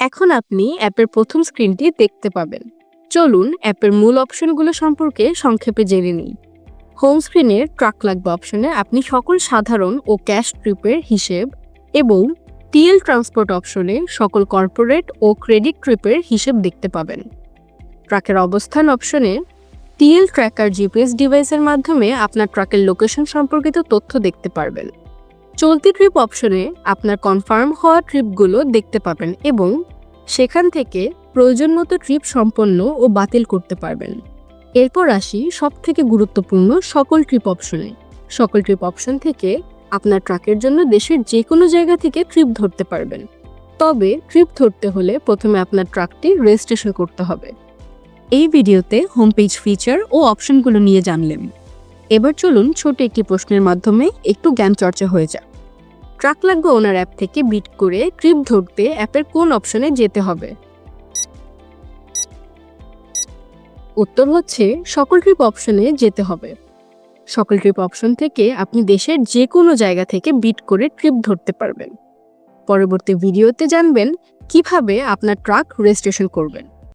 এখন আপনি অ্যাপের প্রথম স্ক্রিনটি দেখতে পাবেন। চলুন অ্যাপের মূল অপশনগুলো সম্পর্কে সংক্ষেপে জেনে নিই। হোম স্ক্রিনের ট্রাক লাগবে অপশনে আপনি সকল সাধারণ ও ক্যাশ ট্রিপের হিসেব এবং টিএল ট্রান্সপোর্ট অপশনে সকল কর্পোরেট ও ক্রেডিট ট্রিপের হিসেব দেখতে পাবেন। ট্রাকের অবস্থান অপশনে টিএল ট্র্যাকার জিপিএস ডিভাইসের মাধ্যমে আপনার ট্রাকের লোকেশন সম্পর্কিত তথ্য দেখতে পারবেন। চলতি ট্রিপ অপশনে আপনার কনফার্ম হওয়া ট্রিপগুলো দেখতে পাবেন এবং সেখান থেকে প্রয়োজন মতো ট্রিপ সম্পন্ন ও বাতিল করতে পারবেন। এরপর আসি সব থেকে গুরুত্বপূর্ণ সকল ট্রিপ অপশনে সকল ট্রিপ অপশন থেকে আপনার ট্রাকের জন্য দেশের যে কোনো জায়গা থেকে ট্রিপ ধরতে পারবেন। তবে ট্রিপ ধরতে হলে প্রথমে আপনার ট্রাকটি রেজিস্ট্রেশন করতে হবে। এই ভিডিওতে হোম পেজ ফিচার ও অপশনগুলো নিয়ে জানলেন। এবার চলুন ছোট একটি প্রশ্নের মাধ্যমে একটু জ্ঞান চর্চা হয়ে যাক। ট্রাক লাগবে ওনার অ্যাপ থেকে বিট করে ট্রিপ ধরতে অ্যাপের কোন অপশনে যেতে হবে? উত্তর হচ্ছে সকল ট্রিপ অপশনে যেতে হবে। সকল ট্রিপ অপশন থেকে আপনি দেশের যে কোনো জায়গা থেকে বিট করে ট্রিপ ধরতে পারবেন। পরবর্তী ভিডিওতে জানবেন কীভাবে আপনার ট্রাক রেজিস্ট্রেশন করবেন।